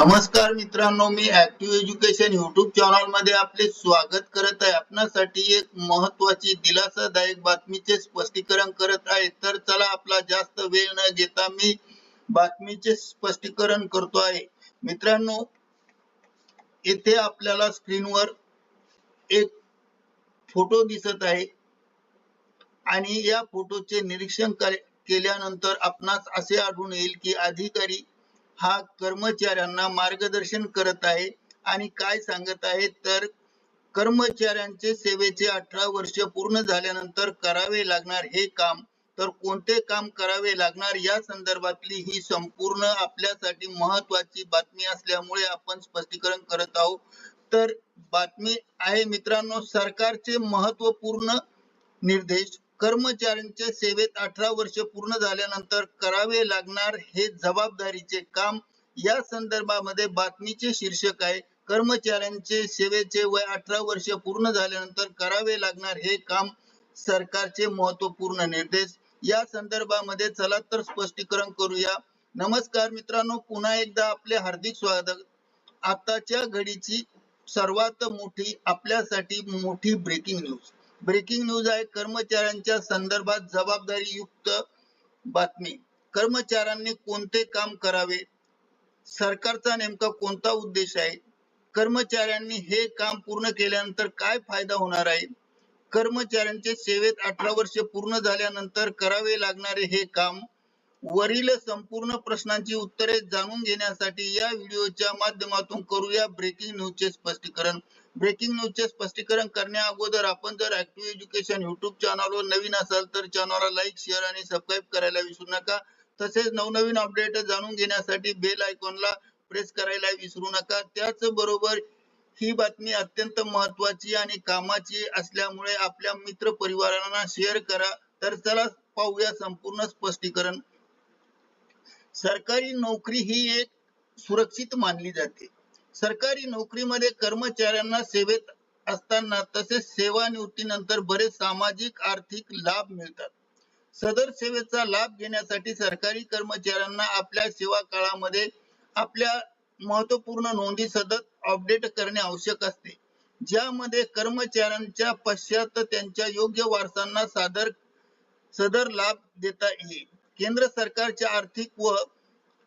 नमस्कार मित्रांनो मी ऍक्टिव्ह एज्युकेशन युट्यूब चॅनलमध्ये आपले स्वागत करत आहे. आपणासाठी एक महत्वाची दिलासादायक बातमीचे स्पष्टीकरण करत आहे. तर चला आपला जास्त वेळ न घेता मी बातमीचे स्पष्टीकरण करतो आहे. मित्रांनो येथे आपल्याला स्क्रीनवर एक फोटो दिसत आहे. आणि या फोटोचे निरीक्षण केल्यानंतर आपणास असे आढळून येईल की अधिकारी हा कर्मचाऱ्यांना मार्गदर्शन करत आहे आणि काय सांगत आहे तर कर्मचाऱ्यांचे सेवेचे अठरा वर्ष पूर्ण झाल्यानंतर करावे लागणार हे काम. तर कोणते काम करावे लागणार या संदर्भातली ही संपूर्ण आपल्यासाठी महत्वाची बातमी असल्यामुळे आपण स्पष्टीकरण करत आहोत. तर बातमी आहे मित्रांनो सरकारचे महत्त्वपूर्ण निर्देश कर्मचाऱ्यांच्या सेवेत अठरा वर्ष पूर्ण झाल्यानंतर करावे लागणार हे जबाबदारीचे काम या संदर्भामध्ये बातमीचे शीर्षक आहे. कर्मचाऱ्यांचे सेवेचे वय अठरा वर्ष पूर्ण झाल्यानंतर करावे लागणार हे काम सरकारचे महत्त्वपूर्ण निर्देश. या संदर्भामध्ये चला तर स्पष्टीकरण करूया. नमस्कार मित्रांनो पुन्हा एकदा आपले हार्दिक स्वागत. आताच्या घडीची सर्वात मोठी आपल्यासाठी मोठी ब्रेकिंग न्यूज ब्रेकिंग न्यूज आहे. कर्मचाऱ्यांच्या संदर्भात जबाबदारी युक्त बातमी. कर्मचाऱ्यांनी कोणते काम करावे? सरकारचा नेमका कोणता उद्देश आहे? कर्मचाऱ्यांनी हे काम पूर्ण केल्यानंतर काय फायदा होणार आहे? कर्मचाऱ्यांचे सेवेत अठरा वर्ष पूर्ण झाल्यानंतर करावे लागणारे हे काम वरील संपूर्ण प्रश्नांची उत्तरे जाणून घेण्यासाठी या व्हिडिओच्या माध्यमातून करूया ब्रेकिंग न्यूजचे स्पष्टीकरण. ब्रेकिंग न्यूजचे स्पष्टीकरण करण्या अगोदर आपण जर ऍक्टिव्ह एज्युकेशन युट्यूब चॅनलवर नवीन असाल तर चॅनलला लाईक शेअर आणि सबस्क्राईब करायला विसरू नका. तसेच नवनवीन अपडेट जाणून घेण्यासाठी बेल आयकॉनला प्रेस करायला विसरू नका. त्याचबरोबर ही बातमी अत्यंत महत्वाची आणि कामाची असल्यामुळे आपल्या मित्र परिवारांना शेअर करा. तर चला पाहूया संपूर्ण स्पष्टीकरण. सरकारी नोकरी ही एक सुरक्षित मानली जाते. सरकारी नोकरीमध्ये कर्मचाऱ्यांना सेवेत असताना तसेच सेवानिवृत्तीनंतर बरेच सामाजिक आर्थिक लाभ मिळतात. सदर सेवेचा लाभ घेण्यासाठी सरकारी कर्मचाऱ्यांना आपल्या सेवा काळामध्ये आपल्या महत्त्वपूर्ण नोंदी सतत अपडेट करणे आवश्यक असते. ज्यामध्ये कर्मचाऱ्यांच्या पश्चात त्यांच्या योग्य वारसांना सादर सदर लाभ देता येईल. केंद्र सरकारच्या आर्थिक व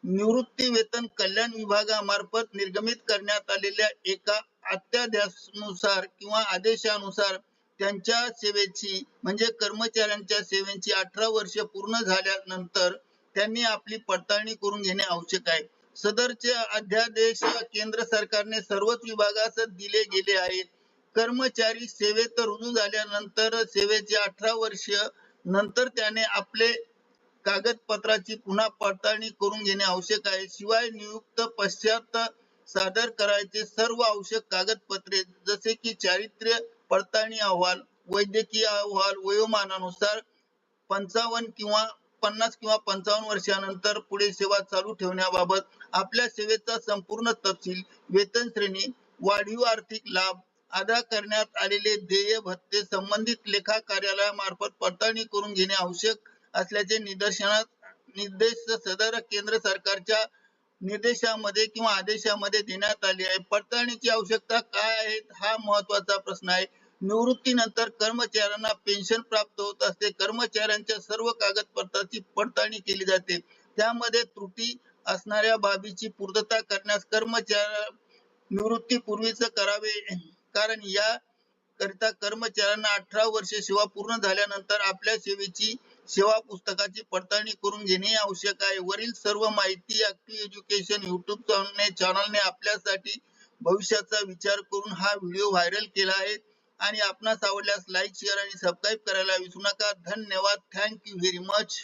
निवृत्ती वेतन कल्याण विभागामार्फत निर्गमित करण्यात आलेल्या एका अध्यादेशानुसार किंवा आदेशानुसार त्यांच्या सेवेची म्हणजे कर्मचाऱ्यांच्या सेवेची अठरा वर्ष पूर्ण झाल्यानंतर त्यांनी आपली पडताळणी करून घेणे आवश्यक आहे. सदरचे अध्यादेश केंद्र सरकारने सर्वच विभागास दिले गेले आहेत. कर्मचारी सेवेत रुजू झाल्यानंतर सेवेचे अठरा वर्ष नंतर त्याने आपले कागदपत्राची पुन्हा पडताळणी करून घेणे आवश्यक आहे. शिवाय नियुक्त पश्चात सादर करायचे सर्व आवश्यक कागदपत्रे जसे की चारित्र्य पडताळणी अहवाल वैद्यकीय अहवाल वयोमानानुसार पंचावन्न किंवा पन्नास किंवा पंचावन्न वर्षानंतर पुढे सेवा चालू ठेवण्याबाबत आपल्या सेवेचा संपूर्ण तपशील वेतन श्रेणी वाढीव आर्थिक लाभ अदा करण्यात आलेले देय भत्ते संबंधित लेखा कार्यालयामार्फत पडताळणी करून घेणे आवश्यक असल्याचे निदर्शनात निर्देश सदर केंद्र सरकारच्या निर्देशामध्ये किंवा आदेशामध्ये देण्यात आली आहे. पडताळणीची आवश्यकता काय आहे? हा महत्त्वाचा प्रश्न आहे. निवृत्तीनंतर कर्मचाऱ्यांना पेन्शन प्राप्त होत असते. कर्मचाऱ्यांच्या सर्व कागदपत्राची पडताळणी केली जाते. त्यामध्ये त्रुटी असणाऱ्या बाबीची पूर्तता करण्यास कर्मचाऱ्या निवृत्तीपूर्वीच करावे. कारण या करिता कर्मचाऱ्यांना अठरा वर्षे सेवा पूर्ण झाल्यानंतर आपल्या सेवेची सेवा पुस्तकाची पडताळणी करून घेणे आवश्यक आहे. वरील सर्व माहिती ऍक्टिव्ह एज्युकेशन युट्यूब चॅनलने आपल्यासाठी भविष्याचा विचार करून हा व्हिडिओ व्हायरल केला आहे. आणि आपणास आवडल्यास लाईक शेअर आणि सबस्क्राईब करायला विसरू नका. धन्यवाद. Thank you very much